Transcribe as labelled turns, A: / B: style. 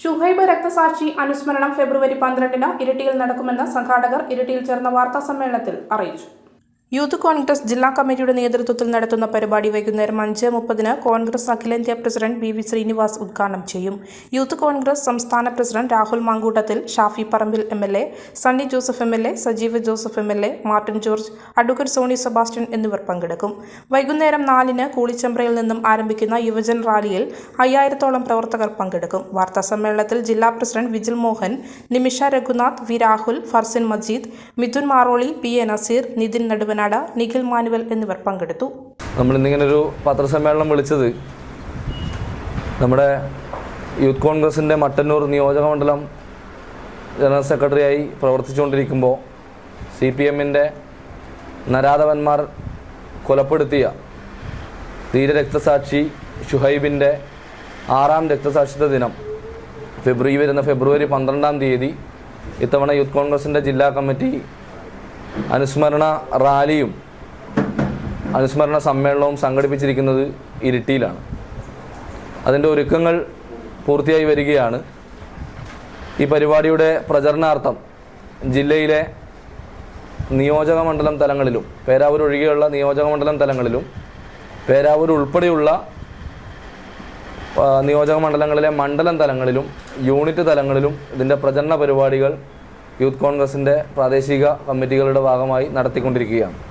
A: ഷുഹൈബ് രക്തസാക്ഷി അനുസ്മരണം ഫെബ്രുവരി പന്ത്രണ്ടിന് ഇരിട്ടിയിൽ നടക്കുമെന്ന് സംഘാടകർ ഇരിട്ടിയിൽ ചേർന്ന വാർത്താ സമ്മേളനത്തിൽ അറിയിച്ചു യൂത്ത് കോൺഗ്രസ് ജില്ലാ കമ്മിറ്റിയുടെ നേതൃത്വത്തിൽ നടത്തുന്ന പരിപാടി വൈകുന്നേരം അഞ്ച് മുപ്പതിന് കോൺഗ്രസ് അഖിലേന്ത്യാ പ്രസിഡന്റ് വി വി ശ്രീനിവാസ് ഉദ്ഘാടനം ചെയ്യും. യൂത്ത് കോൺഗ്രസ് സംസ്ഥാന president Rahul Mankoottathil Shafi Parambil M L A Sunny Joseph M L A Sajeev Joseph M L A Martin George advocate Sony Sebastian എന്നിവർ പങ്കെടുക്കും. വൈകുന്നേരം നാലിന് കൂളിച്ചമ്പ്രയിൽ നിന്നും ആരംഭിക്കുന്ന യുവജന റാലിയിൽ അയ്യായിരത്തോളം പ്രവർത്തകർ പങ്കെടുക്കും. വാർത്താ സമ്മേളനത്തിൽ ജില്ലാ president Vijil Mohan Nimisha Raghunath V Rahul Farzin Majeed Mithun Maroli P A Naseer Nithin Naduvanad Nikhil Manuel എന്നിവർ പങ്കെടുത്തു.
B: ഒരു പത്രസമ്മേളനം വിളിച്ചത് നമ്മുടെ യൂത്ത് കോൺഗ്രസിന്റെ മട്ടന്നൂർ നിയോജക മണ്ഡലം ജനറൽ സെക്രട്ടറിയായി പ്രവർത്തിച്ചുകൊണ്ടിരിക്കുമ്പോൾ സി പി എമ്മിന്റെ നരാധവന്മാർ കൊലപ്പെടുത്തിയ ധീരരക്തസാക്ഷി ഷുഹൈബിന്റെ ആറാം രക്തസാക്ഷിത്വ ദിനം ഫെബ്രുവരി വരുന്ന ഫെബ്രുവരി പന്ത്രണ്ടാം തീയതി ഇത്തവണ യൂത്ത് കോൺഗ്രസിന്റെ ജില്ലാ കമ്മിറ്റി അനുസ്മരണ റാലിയും അനുസ്മരണ സമ്മേളനവും സംഘടിപ്പിച്ചിരിക്കുന്നത് ഇരിട്ടിയിലാണ്. അതിന്റെ ഒരുക്കങ്ങൾ പൂർത്തിയായി വരികയാണ്. ഈ പരിപാടിയുടെ പ്രചരണാർത്ഥം ജില്ലയിലെ നിയോജക മണ്ഡലം തലങ്ങളിലും പേരാവൂർ ഒഴികെയുള്ള നിയോജക മണ്ഡലം തലങ്ങളിലും പേരാവൂർ ഉൾപ്പെടെയുള്ള നിയോജക മണ്ഡലങ്ങളിലെ മണ്ഡലം തലങ്ങളിലും യൂണിറ്റ് തലങ്ങളിലും ഇതിന്റെ പ്രചരണ പരിപാടികൾ യൂത്ത് കോൺഗ്രസിന്റെ പ്രാദേശിക കമ്മിറ്റികളുടെ ഭാഗമായി നടത്തിക്കൊണ്ടിരിക്കുകയാണ്.